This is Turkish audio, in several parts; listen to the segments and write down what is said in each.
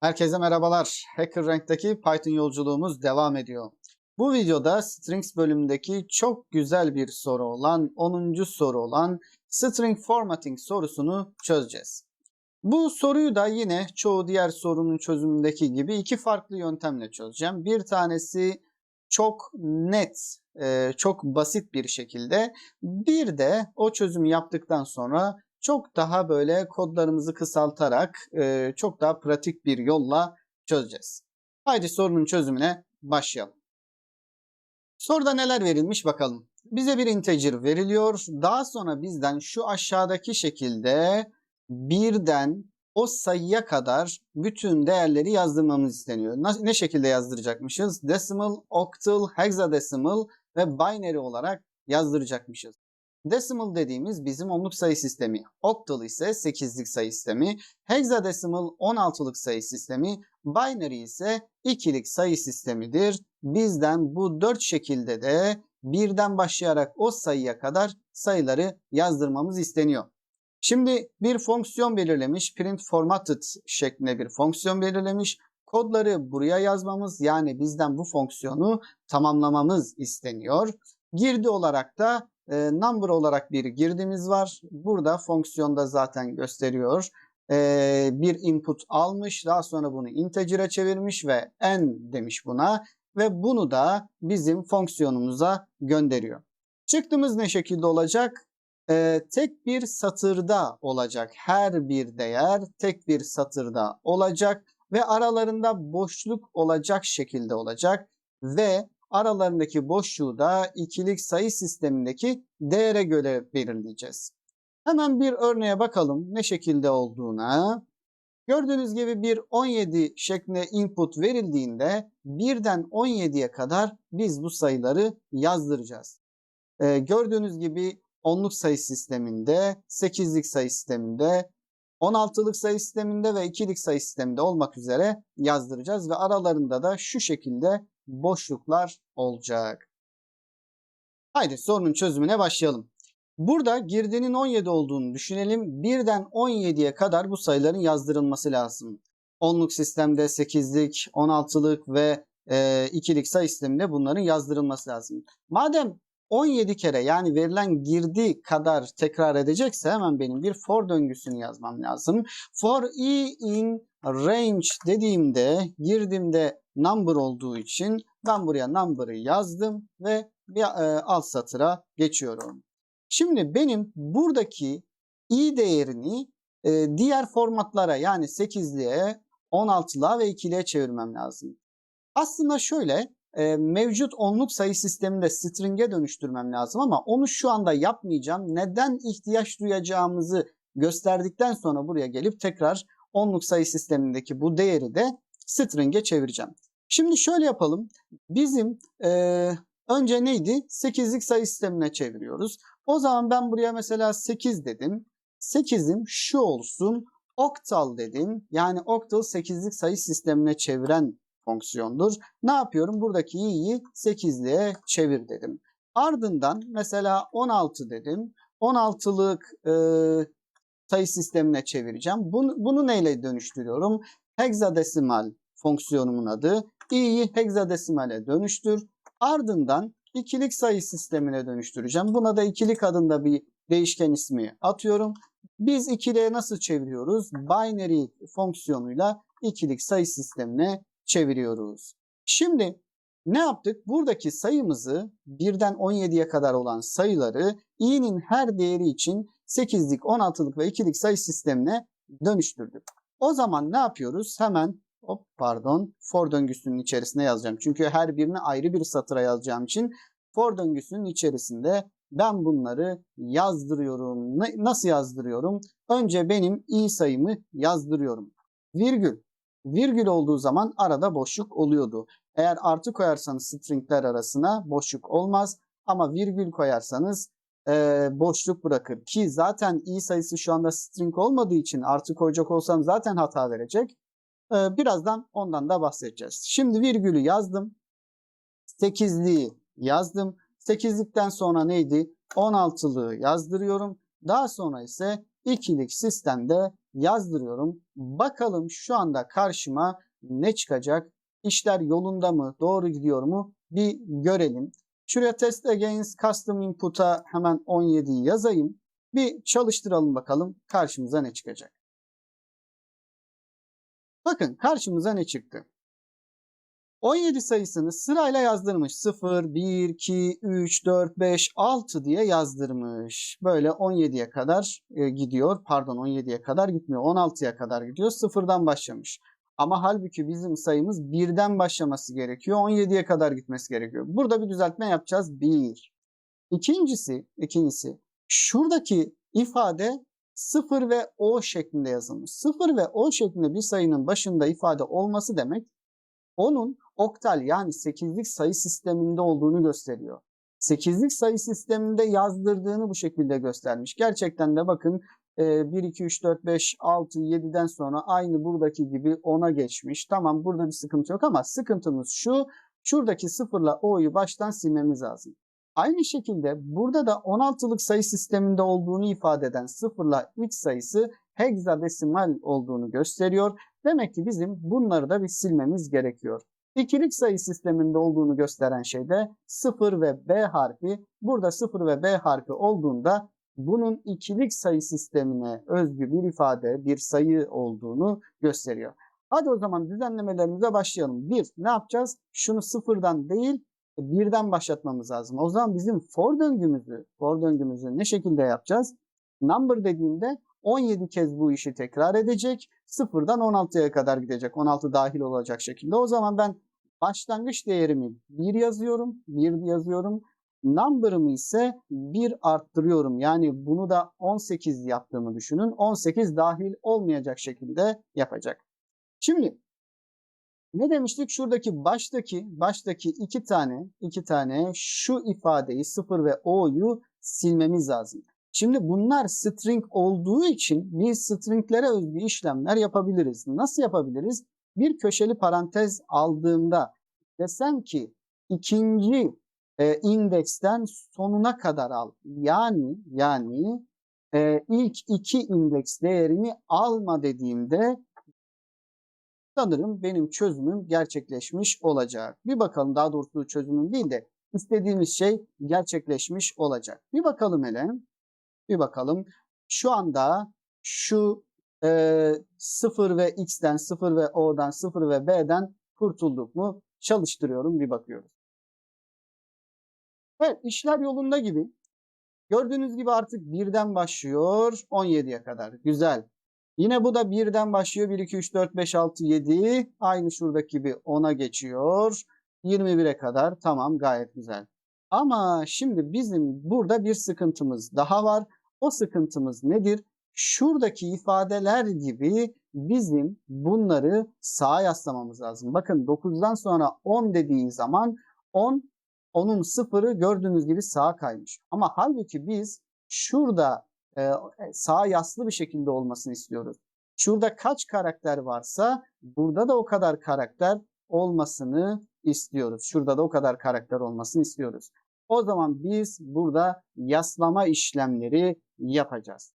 Herkese merhabalar. HackerRank'taki Python yolculuğumuz devam ediyor. Bu videoda Strings bölümündeki çok güzel bir soru olan 10. soru olan String Formatting sorusunu çözeceğiz. Bu soruyu da yine çoğu diğer sorunun çözümündeki gibi iki farklı yöntemle çözeceğim. Bir tanesi çok net, e, çok basit bir şekilde. Bir de o çözümü yaptıktan sonra çok daha böyle kodlarımızı kısaltarak e, çok daha pratik bir yolla çözeceğiz. Haydi sorunun çözümüne başlayalım. Soruda neler verilmiş bakalım. Bize bir integer veriliyor. Daha sonra bizden şu aşağıdaki şekilde birden o sayıya kadar bütün değerleri yazdırmamız isteniyor. Ne şekilde yazdıracakmışız? Decimal, octal, hexadecimal ve binary olarak yazdıracakmışız. Decimal dediğimiz bizim onluk sayı sistemi. Octal ise 8'lik sayı sistemi. Hexadecimal 16'lık sayı sistemi. Binary ise 2'lik sayı sistemidir. Bizden bu 4 şekilde de birden başlayarak o sayıya kadar sayıları yazdırmamız isteniyor. Şimdi bir fonksiyon belirlemiş. Print formatted şeklinde bir fonksiyon belirlemiş. Kodları buraya yazmamız yani bizden bu fonksiyonu tamamlamamız isteniyor. Girdi olarak da e, number olarak bir girdimiz var. Burada fonksiyonda zaten gösteriyor. E, bir input almış daha sonra bunu integer'e çevirmiş ve n demiş buna ve bunu da bizim fonksiyonumuza gönderiyor. Çıktığımız ne şekilde olacak? Ee, tek bir satırda olacak. Her bir değer tek bir satırda olacak ve aralarında boşluk olacak şekilde olacak ve aralarındaki boşluğu da ikilik sayı sistemindeki değere göre belirleyeceğiz. Hemen bir örneğe bakalım ne şekilde olduğuna. Gördüğünüz gibi bir 17 şeklinde input verildiğinde birden 17'ye kadar biz bu sayıları yazdıracağız. Ee, gördüğünüz gibi onluk sayı sisteminde, 8'lik sayı sisteminde, 16'lık sayı sisteminde ve 2'lik sayı sisteminde olmak üzere yazdıracağız ve aralarında da şu şekilde boşluklar olacak. Haydi sorunun çözümüne başlayalım. Burada girdinin 17 olduğunu düşünelim. Birden 17'ye kadar bu sayıların yazdırılması lazım. Onluk sistemde 8'lik, 16'lık ve e, 2'lik sayı sisteminde bunların yazdırılması lazım. Madem 17 kere yani verilen girdi kadar tekrar edecekse hemen benim bir for döngüsünü yazmam lazım. For i in range dediğimde girdimde number olduğu için ben buraya number'ı yazdım ve bir e, alt satıra geçiyorum. Şimdi benim buradaki i değerini e, diğer formatlara yani 8'liğe, 16'lığa ve 2'liğe çevirmem lazım. Aslında şöyle e, mevcut onluk sayı sisteminde string'e dönüştürmem lazım ama onu şu anda yapmayacağım. Neden ihtiyaç duyacağımızı gösterdikten sonra buraya gelip tekrar onluk sayı sistemindeki bu değeri de string'e çevireceğim. Şimdi şöyle yapalım. Bizim e, önce neydi? 8'lik sayı sistemine çeviriyoruz. O zaman ben buraya mesela 8 dedim. 8'im şu olsun. Octal dedim. Yani octal 8'lik sayı sistemine çeviren fonksiyondur. Ne yapıyorum? Buradaki i'yi 8'liğe çevir dedim. Ardından mesela 16 dedim. 16'lık e, sayı sistemine çevireceğim. Bunu, bunu neyle dönüştürüyorum? Hexadesimal fonksiyonumun adı. İ'yi hexadesimale dönüştür. Ardından ikilik sayı sistemine dönüştüreceğim. Buna da ikilik adında bir değişken ismi atıyorum. Biz ikiliye nasıl çeviriyoruz? Binary fonksiyonuyla ikilik sayı sistemine çeviriyoruz. Şimdi ne yaptık? Buradaki sayımızı birden 17'ye kadar olan sayıları i'nin her değeri için 8'lik, 16'lık ve 2'lik sayı sistemine dönüştürdük. O zaman ne yapıyoruz? Hemen hop pardon for döngüsünün içerisine yazacağım. Çünkü her birini ayrı bir satıra yazacağım için for döngüsünün içerisinde ben bunları yazdırıyorum. Nasıl yazdırıyorum? Önce benim i sayımı yazdırıyorum. Virgül Virgül olduğu zaman arada boşluk oluyordu. Eğer artı koyarsanız stringler arasına boşluk olmaz. Ama virgül koyarsanız e, boşluk bırakır. Ki zaten i sayısı şu anda string olmadığı için artı koyacak olsam zaten hata verecek. E, birazdan ondan da bahsedeceğiz. Şimdi virgülü yazdım. 8'liği yazdım. 8'likten sonra neydi? 16'lığı yazdırıyorum. Daha sonra ise ikilik sistemde yazdırıyorum. Bakalım şu anda karşıma ne çıkacak? İşler yolunda mı? Doğru gidiyor mu? Bir görelim. Şuraya test against custom input'a hemen 17'yi yazayım. Bir çalıştıralım bakalım karşımıza ne çıkacak. Bakın karşımıza ne çıktı? 17 sayısını sırayla yazdırmış. 0, 1, 2, 3, 4, 5, 6 diye yazdırmış. Böyle 17'ye kadar e, gidiyor. Pardon 17'ye kadar gitmiyor. 16'ya kadar gidiyor. Sıfırdan başlamış. Ama halbuki bizim sayımız 1'den başlaması gerekiyor. 17'ye kadar gitmesi gerekiyor. Burada bir düzeltme yapacağız. 1. İkincisi, ikincisi şuradaki ifade 0 ve o şeklinde yazılmış. 0 ve o şeklinde bir sayının başında ifade olması demek onun oktal yani 8'lik sayı sisteminde olduğunu gösteriyor. 8'lik sayı sisteminde yazdırdığını bu şekilde göstermiş. Gerçekten de bakın 1, 2, 3, 4, 5, 6, 7'den sonra aynı buradaki gibi 10'a geçmiş. Tamam burada bir sıkıntı yok ama sıkıntımız şu. Şuradaki sıfırla o'yu baştan silmemiz lazım. Aynı şekilde burada da 16'lık sayı sisteminde olduğunu ifade eden sıfırla x sayısı hexadesimal olduğunu gösteriyor. Demek ki bizim bunları da bir silmemiz gerekiyor. İkilik sayı sisteminde olduğunu gösteren şey de 0 ve B harfi. Burada 0 ve B harfi olduğunda bunun ikilik sayı sistemine özgü bir ifade, bir sayı olduğunu gösteriyor. Hadi o zaman düzenlemelerimize başlayalım. Bir, ne yapacağız? Şunu sıfırdan değil, birden başlatmamız lazım. O zaman bizim for döngümüzü, for döngümüzü ne şekilde yapacağız? Number dediğimde 17 kez bu işi tekrar edecek. Sıfırdan 16'ya kadar gidecek. 16 dahil olacak şekilde. O zaman ben başlangıç değerimi 1 yazıyorum. 1 yazıyorum. Number'ımı ise 1 arttırıyorum. Yani bunu da 18 yaptığımı düşünün. 18 dahil olmayacak şekilde yapacak. Şimdi ne demiştik? Şuradaki baştaki baştaki iki tane iki tane şu ifadeyi 0 ve o'yu silmemiz lazım. Şimdi bunlar string olduğu için biz stringlere özgü işlemler yapabiliriz. Nasıl yapabiliriz? Bir köşeli parantez aldığımda desem ki ikinci e, indeksten sonuna kadar al. Yani yani e, ilk iki indeks değerini alma dediğimde sanırım benim çözümüm gerçekleşmiş olacak. Bir bakalım daha doğrusu çözümüm değil de istediğimiz şey gerçekleşmiş olacak. Bir bakalım hele. Bir bakalım. Şu anda şu e, 0 ve x'ten 0 ve o'dan 0 ve b'den kurtulduk mu? Çalıştırıyorum bir bakıyoruz. Evet işler yolunda gibi. Gördüğünüz gibi artık 1'den başlıyor 17'ye kadar. Güzel. Yine bu da 1'den başlıyor. 1, 2, 3, 4, 5, 6, 7. Aynı şuradaki gibi 10'a geçiyor. 21'e kadar. Tamam gayet güzel. Ama şimdi bizim burada bir sıkıntımız daha var. O sıkıntımız nedir? Şuradaki ifadeler gibi bizim bunları sağa yaslamamız lazım. Bakın 9'dan sonra 10 dediği zaman 10 onun sıfırı gördüğünüz gibi sağa kaymış. Ama halbuki biz şurada e, sağa yaslı bir şekilde olmasını istiyoruz. Şurada kaç karakter varsa burada da o kadar karakter olmasını istiyoruz. Şurada da o kadar karakter olmasını istiyoruz. O zaman biz burada yaslama işlemleri yapacağız.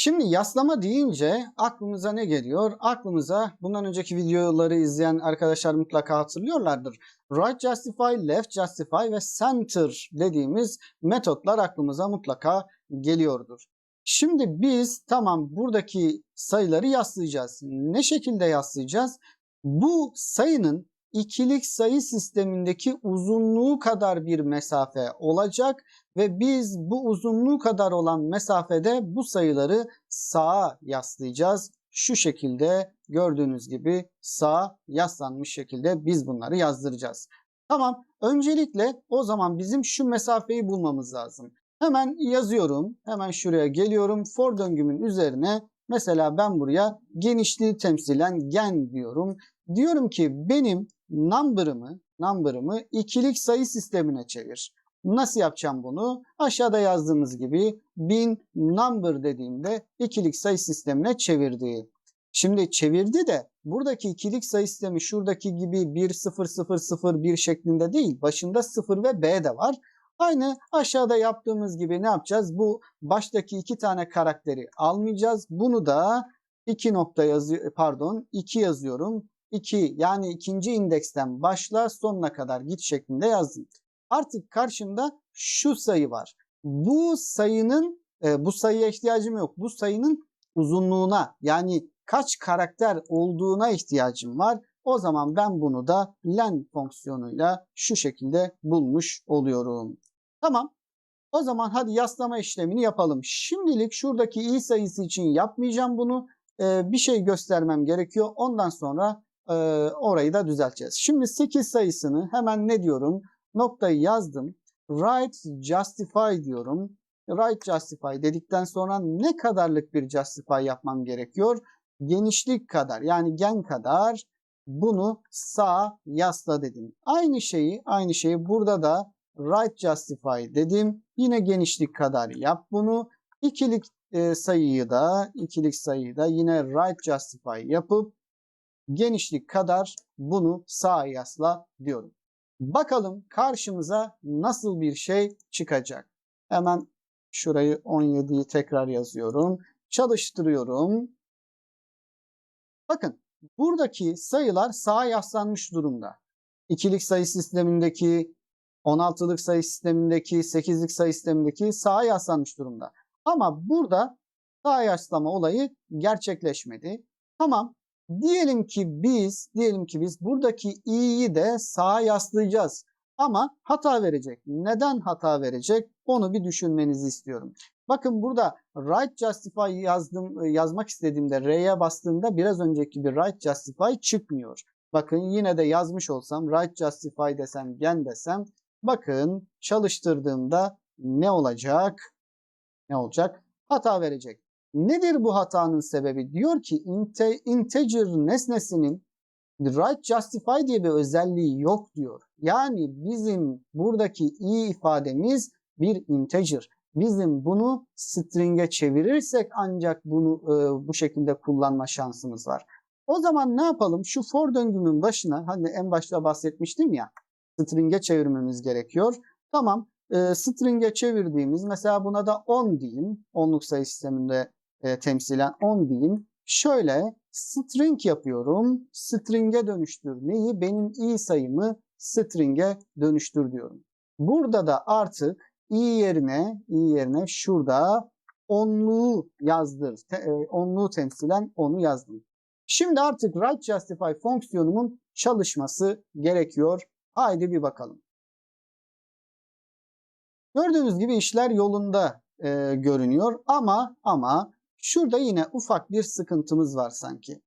Şimdi yaslama deyince aklımıza ne geliyor? Aklımıza bundan önceki videoları izleyen arkadaşlar mutlaka hatırlıyorlardır. Right justify, left justify ve center dediğimiz metotlar aklımıza mutlaka geliyordur. Şimdi biz tamam buradaki sayıları yaslayacağız. Ne şekilde yaslayacağız? Bu sayının ikilik sayı sistemindeki uzunluğu kadar bir mesafe olacak ve biz bu uzunluğu kadar olan mesafede bu sayıları sağa yaslayacağız. Şu şekilde gördüğünüz gibi sağa yaslanmış şekilde biz bunları yazdıracağız. Tamam öncelikle o zaman bizim şu mesafeyi bulmamız lazım. Hemen yazıyorum. Hemen şuraya geliyorum. For döngümün üzerine mesela ben buraya genişliği temsilen gen diyorum. Diyorum ki benim number'ımı number'ımı ikilik sayı sistemine çevir. Nasıl yapacağım bunu? Aşağıda yazdığımız gibi bin number dediğimde ikilik sayı sistemine çevirdi. Şimdi çevirdi de buradaki ikilik sayı sistemi şuradaki gibi 1 0 0 0 1 şeklinde değil. Başında 0 ve B de var. Aynı aşağıda yaptığımız gibi ne yapacağız? Bu baştaki iki tane karakteri almayacağız. Bunu da 2 nokta yazıyor pardon 2 yazıyorum. 2 yani ikinci indeksten başla sonuna kadar git şeklinde yazdım. Artık karşımda şu sayı var. Bu sayının e, bu sayıya ihtiyacım yok. Bu sayının uzunluğuna yani kaç karakter olduğuna ihtiyacım var. O zaman ben bunu da len fonksiyonuyla şu şekilde bulmuş oluyorum. Tamam. O zaman hadi yaslama işlemini yapalım. Şimdilik şuradaki i sayısı için yapmayacağım bunu. Ee, bir şey göstermem gerekiyor. Ondan sonra e, orayı da düzelteceğiz. Şimdi 8 sayısını hemen ne diyorum? Noktayı yazdım. Write justify diyorum. Write justify dedikten sonra ne kadarlık bir justify yapmam gerekiyor? Genişlik kadar yani gen kadar bunu sağ yasla dedim. Aynı şeyi aynı şeyi burada da right justify dedim. Yine genişlik kadar yap bunu. İkilik e, sayıyı da ikilik sayıyı da yine right justify yapıp genişlik kadar bunu sağ yasla diyorum. Bakalım karşımıza nasıl bir şey çıkacak. Hemen şurayı 17'yi tekrar yazıyorum. Çalıştırıyorum. Bakın buradaki sayılar sağa yaslanmış durumda. İkilik sayı sistemindeki 16'lık sayı sistemindeki, 8'lik sayı sistemindeki sağa yaslanmış durumda. Ama burada sağa yaslama olayı gerçekleşmedi. Tamam. Diyelim ki biz, diyelim ki biz buradaki i'yi de sağa yaslayacağız. Ama hata verecek. Neden hata verecek? Onu bir düşünmenizi istiyorum. Bakın burada right justify yazdım, yazmak istediğimde R'ye bastığımda biraz önceki bir right justify çıkmıyor. Bakın yine de yazmış olsam right justify desem gen desem bakın çalıştırdığımda ne olacak? Ne olacak? Hata verecek. Nedir bu hatanın sebebi? Diyor ki inte, integer nesnesinin right justify diye bir özelliği yok diyor. Yani bizim buradaki i ifademiz bir integer. Bizim bunu string'e çevirirsek ancak bunu e, bu şekilde kullanma şansımız var. O zaman ne yapalım? Şu for döngümün başına hani en başta bahsetmiştim ya string'e çevirmemiz gerekiyor. Tamam e, string'e çevirdiğimiz mesela buna da 10 diyeyim. Onluk sayı sisteminde e, temsilen 10 diyeyim. Şöyle string yapıyorum. String'e dönüştür. Neyi? Benim i sayımı string'e dönüştür diyorum. Burada da artık i yerine i yerine şurada onluğu yazdır. Te, e, onluğu temsilen onu yazdım. Şimdi artık write justify fonksiyonumun çalışması gerekiyor. Haydi bir bakalım. Gördüğünüz gibi işler yolunda e, görünüyor ama ama şurada yine ufak bir sıkıntımız var sanki.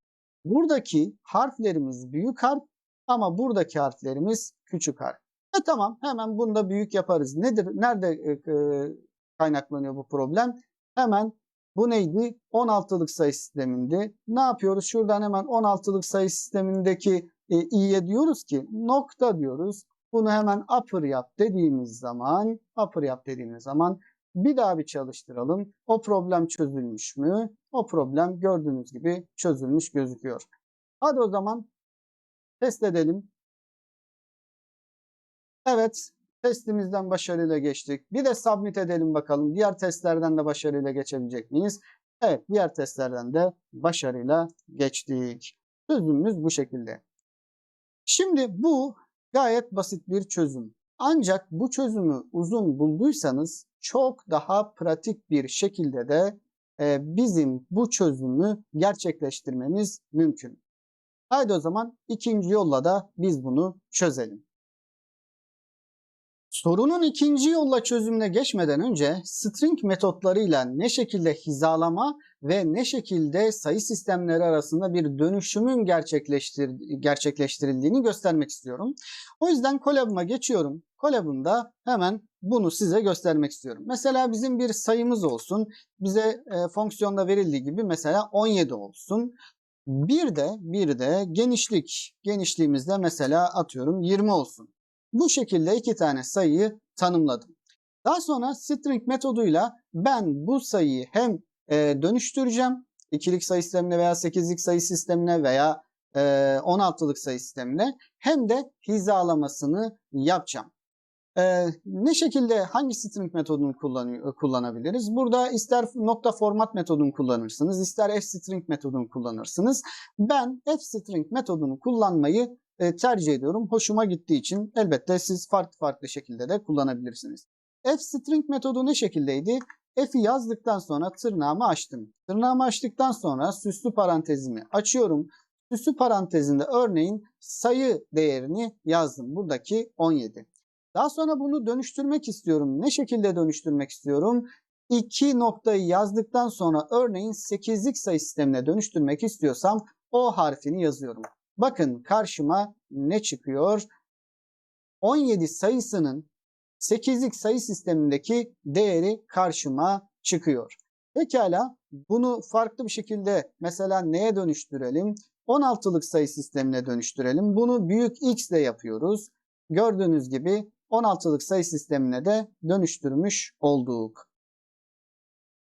Buradaki harflerimiz büyük harf ama buradaki harflerimiz küçük harf. E tamam hemen bunu da büyük yaparız. Nedir? Nerede e, e, kaynaklanıyor bu problem? Hemen bu neydi? 16'lık sayı sisteminde. Ne yapıyoruz? Şuradan hemen 16'lık sayı sistemindeki e, i'ye diyoruz ki nokta diyoruz. Bunu hemen upper yap dediğimiz zaman, upper yap dediğimiz zaman bir daha bir çalıştıralım. O problem çözülmüş mü? O problem gördüğünüz gibi çözülmüş gözüküyor. Hadi o zaman test edelim. Evet, testimizden başarıyla geçtik. Bir de submit edelim bakalım. Diğer testlerden de başarıyla geçebilecek miyiz? Evet, diğer testlerden de başarıyla geçtik. Çözümümüz bu şekilde. Şimdi bu gayet basit bir çözüm. Ancak bu çözümü uzun bulduysanız çok daha pratik bir şekilde de e, bizim bu çözümü gerçekleştirmemiz mümkün. Haydi o zaman ikinci yolla da biz bunu çözelim. Sorunun ikinci yolla çözümüne geçmeden önce string metotlarıyla ne şekilde hizalama ve ne şekilde sayı sistemleri arasında bir dönüşümün gerçekleştir gerçekleştirildiğini göstermek istiyorum. O yüzden Collab'ıma geçiyorum. Collab'ımda hemen bunu size göstermek istiyorum. Mesela bizim bir sayımız olsun. Bize e, fonksiyonda verildiği gibi mesela 17 olsun. Bir de bir de genişlik. Genişliğimizde mesela atıyorum 20 olsun. Bu şekilde iki tane sayıyı tanımladım. Daha sonra string metoduyla ben bu sayıyı hem e, dönüştüreceğim ikilik sayı sistemine veya sekizlik sayı sistemine veya e, 16'lık sayı sistemine hem de hizalamasını yapacağım. Ee, ne şekilde hangi string metodunu kullanıyor, kullanabiliriz? Burada ister nokta format metodunu kullanırsınız, ister fstring metodunu kullanırsınız. Ben fstring metodunu kullanmayı e, tercih ediyorum. Hoşuma gittiği için elbette siz farklı farklı şekilde de kullanabilirsiniz. fstring metodu ne şekildeydi? F'i yazdıktan sonra tırnağımı açtım. Tırnağımı açtıktan sonra süslü parantezimi açıyorum. Süslü parantezinde örneğin sayı değerini yazdım. Buradaki 17. Daha sonra bunu dönüştürmek istiyorum. Ne şekilde dönüştürmek istiyorum? İki noktayı yazdıktan sonra örneğin 8'lik sayı sistemine dönüştürmek istiyorsam o harfini yazıyorum. Bakın karşıma ne çıkıyor? 17 sayısının 8'lik sayı sistemindeki değeri karşıma çıkıyor. Pekala bunu farklı bir şekilde mesela neye dönüştürelim? 16'lık sayı sistemine dönüştürelim. Bunu büyük X ile yapıyoruz. Gördüğünüz gibi 16'lık sayı sistemine de dönüştürmüş olduk.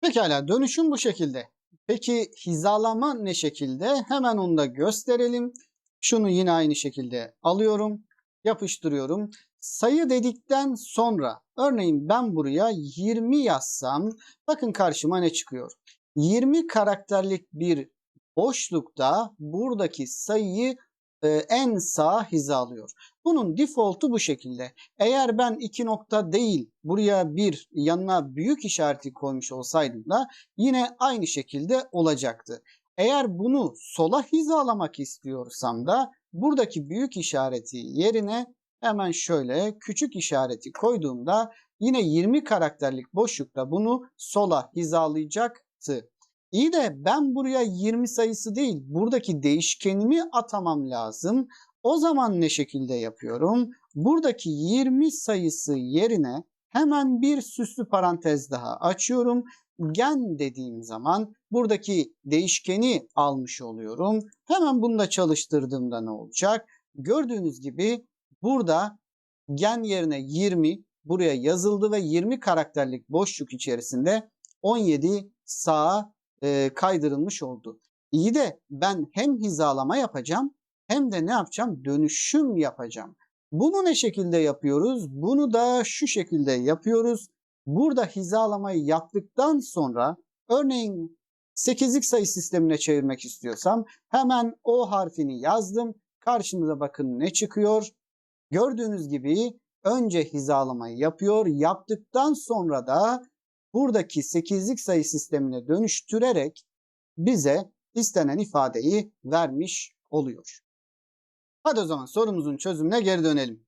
Pekala dönüşüm bu şekilde. Peki hizalama ne şekilde? Hemen onu da gösterelim. Şunu yine aynı şekilde alıyorum, yapıştırıyorum. Sayı dedikten sonra örneğin ben buraya 20 yazsam bakın karşıma ne çıkıyor. 20 karakterlik bir boşlukta buradaki sayıyı e, en sağ hizalıyor. Bunun default'u bu şekilde. Eğer ben iki nokta değil buraya bir yanına büyük işareti koymuş olsaydım da yine aynı şekilde olacaktı. Eğer bunu sola hizalamak istiyorsam da buradaki büyük işareti yerine hemen şöyle küçük işareti koyduğumda yine 20 karakterlik boşlukta bunu sola hizalayacaktı. İyi de ben buraya 20 sayısı değil buradaki değişkenimi atamam lazım. O zaman ne şekilde yapıyorum? Buradaki 20 sayısı yerine hemen bir süslü parantez daha açıyorum. Gen dediğim zaman buradaki değişkeni almış oluyorum. Hemen bunu da çalıştırdığımda ne olacak? Gördüğünüz gibi burada gen yerine 20 buraya yazıldı ve 20 karakterlik boşluk içerisinde 17 sağa e, kaydırılmış oldu. İyi de ben hem hizalama yapacağım hem de ne yapacağım? Dönüşüm yapacağım. Bunu ne şekilde yapıyoruz? Bunu da şu şekilde yapıyoruz. Burada hizalamayı yaptıktan sonra örneğin 8'lik sayı sistemine çevirmek istiyorsam hemen O harfini yazdım. Karşımıza bakın ne çıkıyor. Gördüğünüz gibi önce hizalamayı yapıyor. Yaptıktan sonra da buradaki 8'lik sayı sistemine dönüştürerek bize istenen ifadeyi vermiş oluyor. Hadi o zaman sorumuzun çözümüne geri dönelim.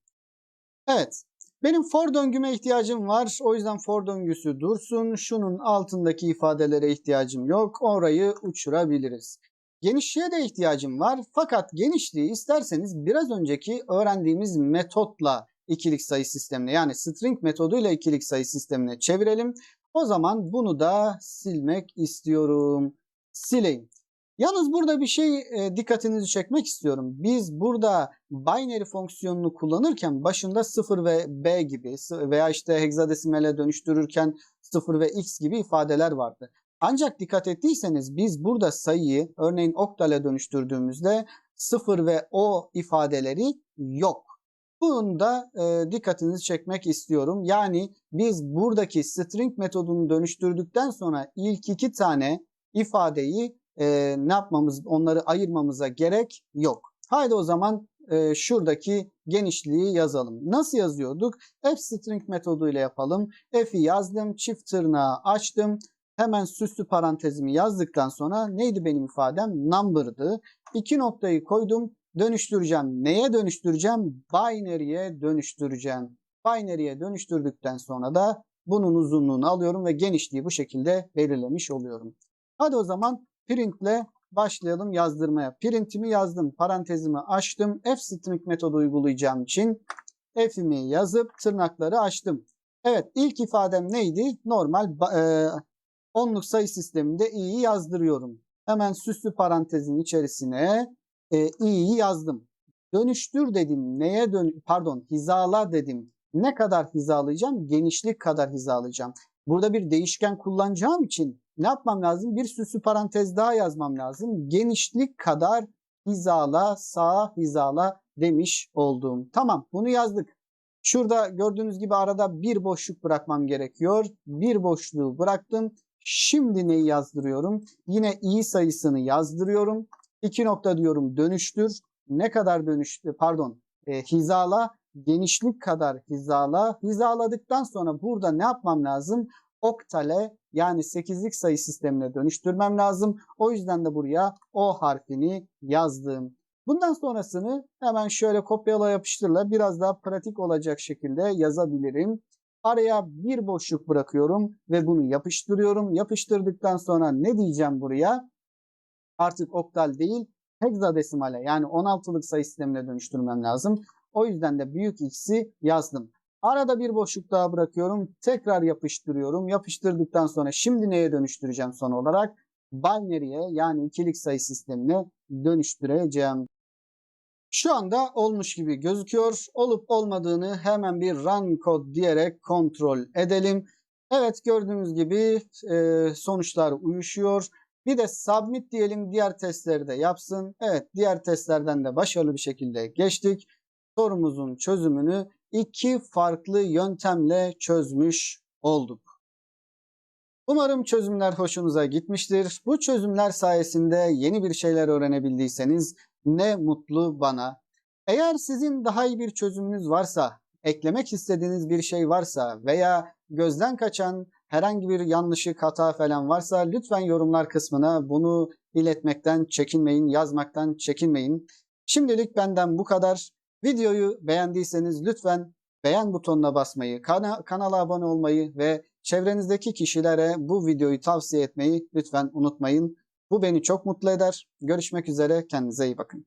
Evet, benim for döngüme ihtiyacım var. O yüzden for döngüsü dursun. Şunun altındaki ifadelere ihtiyacım yok. Orayı uçurabiliriz. Genişliğe de ihtiyacım var. Fakat genişliği isterseniz biraz önceki öğrendiğimiz metotla ikilik sayı sistemine yani string metoduyla ikilik sayı sistemine çevirelim. O zaman bunu da silmek istiyorum. Sileyim. Yalnız burada bir şey e, dikkatinizi çekmek istiyorum. Biz burada binary fonksiyonunu kullanırken başında 0 ve b gibi veya işte hexadesimale dönüştürürken 0 ve x gibi ifadeler vardı. Ancak dikkat ettiyseniz biz burada sayıyı örneğin oktale dönüştürdüğümüzde 0 ve o ifadeleri yok. Bunu da e, dikkatinizi çekmek istiyorum. Yani biz buradaki string metodunu dönüştürdükten sonra ilk iki tane ifadeyi e, ne yapmamız, onları ayırmamıza gerek yok. Haydi o zaman e, şuradaki genişliği yazalım. Nasıl yazıyorduk? F string metoduyla yapalım. F'i yazdım, çift tırnağı açtım. Hemen süslü parantezimi yazdıktan sonra neydi benim ifadem? Number'dı. İki noktayı koydum. Dönüştüreceğim. Neye dönüştüreceğim? Binary'e dönüştüreceğim. Binary'e dönüştürdükten sonra da bunun uzunluğunu alıyorum ve genişliği bu şekilde belirlemiş oluyorum. Hadi o zaman printle başlayalım yazdırmaya. Printimi yazdım, parantezimi açtım. F string metodu uygulayacağım için f'imi yazıp tırnakları açtım. Evet ilk ifadem neydi? Normal e, onluk sayı sisteminde i'yi yazdırıyorum. Hemen süslü parantezin içerisine e, i'yi yazdım. Dönüştür dedim. Neye dön pardon hizala dedim. Ne kadar hizalayacağım? Genişlik kadar hizalayacağım. Burada bir değişken kullanacağım için ne yapmam lazım? Bir süslü parantez daha yazmam lazım. Genişlik kadar hizala, sağ hizala demiş olduğum. Tamam bunu yazdık. Şurada gördüğünüz gibi arada bir boşluk bırakmam gerekiyor. Bir boşluğu bıraktım. Şimdi neyi yazdırıyorum? Yine i sayısını yazdırıyorum. 2 nokta diyorum dönüştür. Ne kadar dönüştü? Pardon. E, hizala genişlik kadar hizala. Hizaladıktan sonra burada ne yapmam lazım? Oktale yani 8'lik sayı sistemine dönüştürmem lazım. O yüzden de buraya o harfini yazdım. Bundan sonrasını hemen şöyle kopyala yapıştırla biraz daha pratik olacak şekilde yazabilirim. Araya bir boşluk bırakıyorum ve bunu yapıştırıyorum. Yapıştırdıktan sonra ne diyeceğim buraya? Artık oktal değil hexadesimale yani 16'lık sayı sistemine dönüştürmem lazım. O yüzden de büyük x'i yazdım. Arada bir boşluk daha bırakıyorum. Tekrar yapıştırıyorum. Yapıştırdıktan sonra şimdi neye dönüştüreceğim son olarak? Binary'e yani ikilik sayı sistemine dönüştüreceğim. Şu anda olmuş gibi gözüküyor. Olup olmadığını hemen bir run code diyerek kontrol edelim. Evet gördüğünüz gibi e, sonuçlar uyuşuyor. Bir de submit diyelim diğer testleri de yapsın. Evet diğer testlerden de başarılı bir şekilde geçtik. Sorumuzun çözümünü iki farklı yöntemle çözmüş olduk. Umarım çözümler hoşunuza gitmiştir. Bu çözümler sayesinde yeni bir şeyler öğrenebildiyseniz ne mutlu bana. Eğer sizin daha iyi bir çözümünüz varsa, eklemek istediğiniz bir şey varsa veya gözden kaçan herhangi bir yanlışlık hata falan varsa lütfen yorumlar kısmına bunu iletmekten çekinmeyin, yazmaktan çekinmeyin. Şimdilik benden bu kadar. Videoyu beğendiyseniz lütfen beğen butonuna basmayı, kana kanala abone olmayı ve çevrenizdeki kişilere bu videoyu tavsiye etmeyi lütfen unutmayın. Bu beni çok mutlu eder. Görüşmek üzere. Kendinize iyi bakın.